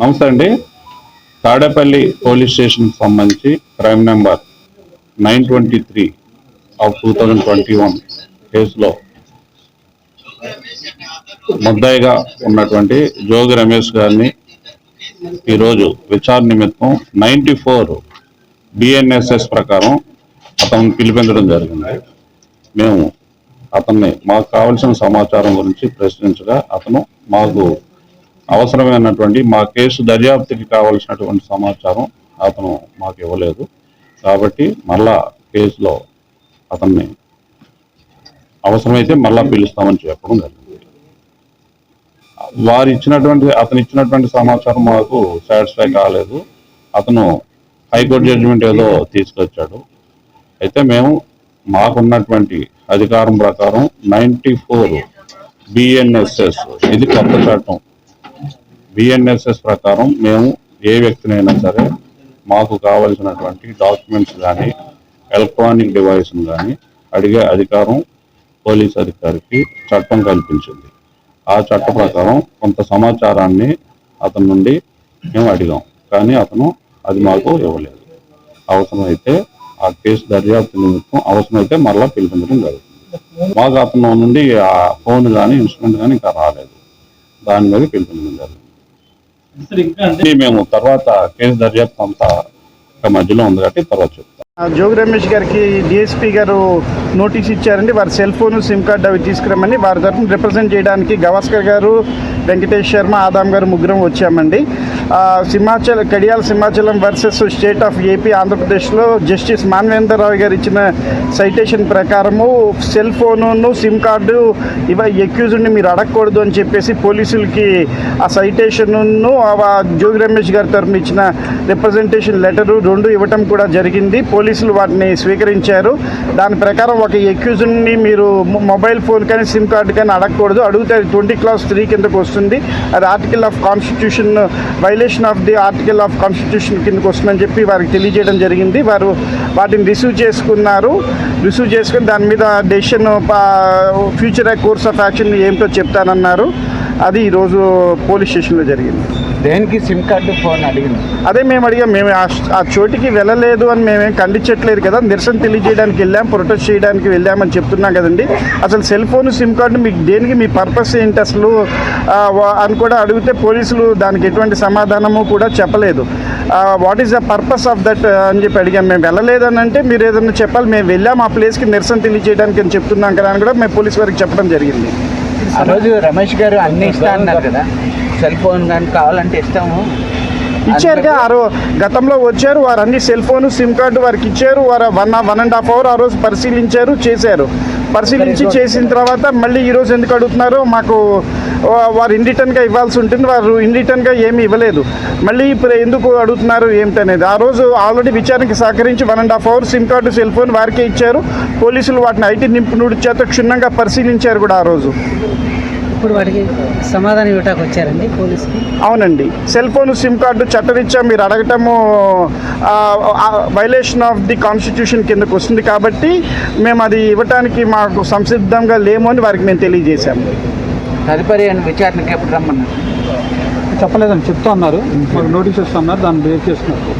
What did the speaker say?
నమస్తే అండి. Tadepalli police station సంబంధించి crime number nine twenty three of two thousand twenty one కేసులో ముద్దాయిగా ఉన్నటువంటి జోగి రమేష్ గారిని ఈరోజు విచారణ నిమిత్తం నైంటీ ఫోర్ బిఎన్ఎస్ఎస్ ప్రకారం అతను పిలిపించడం జరిగింది. మేము అతన్ని మాకు కావలసిన సమాచారం గురించి ప్రశ్నించగా అతను మాకు అవసరమైనటువంటి మా కేసు దర్యాప్తుకి కావలసినటువంటి సమాచారం అతను మాకు ఇవ్వలేదు. కాబట్టి మళ్ళా కేసులో అతన్ని అవసరమైతే మళ్ళా పిలుస్తామని చెప్పడం జరిగింది. వారు ఇచ్చినటువంటి అతను ఇచ్చినటువంటి సమాచారం మాకు సాటిస్ఫై కాలేదు. అతను హైకోర్టు జడ్జిమెంట్ ఏదో తీసుకొచ్చాడు. అయితే మేము మాకున్నటువంటి అధికారం ప్రకారం నైంటీ ఫోర్ బిఎన్ఎస్ఎస్ ఇది కొత్త చట్టం. బిఎన్ఎస్ఎస్ ప్రకారం మేము ఏ వ్యక్తినైనా సరే మాకు కావలసినటువంటి డాక్యుమెంట్స్ కానీ ఎలక్ట్రానిక్ డివైస్ కానీ అడిగే అధికారం పోలీస్ అధికారికి చట్టం కల్పించింది. ఆ చట్ట ప్రకారం కొంత సమాచారాన్ని అతని నుండి మేము అడిగాం. కానీ అతను అది మాకు ఇవ్వలేదు. అవసరమైతే ఆ కేసు దర్యాప్తు నిమిత్తం అవసరమైతే మరలా పిలిపించడం జరుగుతుంది. మాకు అతను నుండి ఆ ఫోన్ కానీ ఇన్స్ట్రుమెంట్ కానీ ఇంకా రాలేదు. దాని మీద పిలిపించడం జరిగింది మేము తర్వాత కేసు దర్యాప్తు అంతా మధ్యలో ఉంది కాబట్టి తర్వాత చెప్తాం. జోగి రమేష్ గారికి డిఎస్పీ గారు నోటీస్ ఇచ్చారండి. వారి సెల్ ఫోన్ సిమ్ కార్డు అవి తీసుకురమ్మని వారి తరఫున రిప్రజెంట్ చేయడానికి గవాస్కర్ గారు వెంకటేష్ శర్మ ఆదాం గారు ముగ్గురం వచ్చామండి. Simhachala Kadiyala Simhachalam versus state of AP ఆంధ్రప్రదేశ్లో జస్టిస్ మాన్వేందర్ రావు గారు ఇచ్చిన సైటేషన్ ప్రకారము సెల్ ఫోను సిమ్ కార్డు ఇవ ఎక్యూజ్ని మీరు అడగకూడదు అని చెప్పేసి పోలీసులకి ఆ సైటేషన్ను జోగి రమేష్ గారి తరఫున ఇచ్చిన రిప్రజెంటేషన్ లెటరు రెండు ఇవ్వటం కూడా జరిగింది. పోలీసులు వాటిని స్వీకరించారు. దాని ప్రకారం ఒక ఎక్యూజ్ని మీరు మొబైల్ ఫోన్ కానీ సిమ్ కార్డు కానీ అడగకూడదు. అడిగితే అది ట్వంటీ క్లాస్ త్రీ కిందకు వస్తుంది. అది article of constitution violation of the article of constitution కిందకు వస్తుందని చెప్పి వారికి తెలియజేయడం జరిగింది. వారు వాటిని రిసీవ్ చేసుకున్నారు. రిసీవ్ చేసుకుని దాని మీద decision future course of action ఏమిటో చెప్తానన్నారు. అది ఈరోజు పోలీస్ స్టేషన్లో జరిగింది. దేనికి సిమ్ కార్డు ఫోన్ అడిగింది? అదే మేము అడిగాం మేము ఆ- చోటికి వెళ్ళలేదు అని మేమేం ఖండించట్లేదు కదా నిరసన తెలియజేయడానికి వెళ్ళాం ప్రొటెస్ట్ చేయడానికి వెళ్ళామని చెప్తున్నాం కదండి. అసలు సెల్ ఫోన్ సిమ్ కార్డు మీకు దేనికి మీ పర్పస్ ఏంటి అసలు? అని కూడా అడిగితే పోలీసులు దానికి ఎటువంటి సమాధానము కూడా చెప్పలేదు. What is the purpose of that అని చెప్పి అడిగాం. మేము వెళ్ళలేదని అంటే మీరు ఏదైనా చెప్పాలి మేము వెళ్ళాం ఆ ప్లేస్కి నిరసన తెలియజేయడానికి అని చెప్తున్నాం కదా అని కూడా మేము పోలీస్ వారికి చెప్పడం జరిగింది. ఆ రోజు రమేష్ గారు అన్ని ఇస్తా అన్నారు కదా. సెల్ ఫోన్ కానీ కావాలంటే ఇస్తాము ఇచ్చారుగా ఆ రో గతంలో వచ్చారు వారు అన్ని సెల్ ఫోన్ సిమ్ కార్డు వారికి ఇచ్చారు వారు one one and half hour ఆ రోజు పరిశీలించారు చేశారు. పరిశీలించి చేసిన తర్వాత మళ్ళీ ఈ రోజు ఎందుకు అడుగుతున్నారు మాకు వారు ఇన్ రిటర్న్గా ఇవ్వాల్సి ఉంటుంది వారు ఇన్ రిటర్న్గా ఏమీ ఇవ్వలేదు. మళ్ళీ ఇప్పుడు ఎందుకు అడుగుతున్నారు ఏమిటనేది. ఆ రోజు ఆల్రెడీ విచారణకి సహకరించి one and half hour SIM card cell phone వారికే ఇచ్చారు. పోలీసులు వాటిని ఐటీ నిపుణుడి చేత క్షుణ్ణంగా పరిశీలించారు కూడా ఆ రోజు. ఇప్పుడు వాటికి సమాధానం ఇవ్వటానికి వచ్చారండి పోలీసులు? అవునండి. సెల్ ఫోన్ సిమ్ కార్డు చట్టరీత్యా మీరు అడగటము వైలేషన్ ఆఫ్ ది కాన్స్టిట్యూషన్ కిందకు వస్తుంది కాబట్టి మేము అది ఇవ్వటానికి మాకు సంసిద్ధంగా లేము అని వారికి మేము తెలియజేశాము. తదుపరి విచారణకి ఎప్పుడు రమ్మన్నారు? చెప్పలేదని చెప్తా ఉన్నారు. నోటీస్ ఇస్తా ఉన్నారు దాన్ని బ్రేక్ చేస్తున్నారు.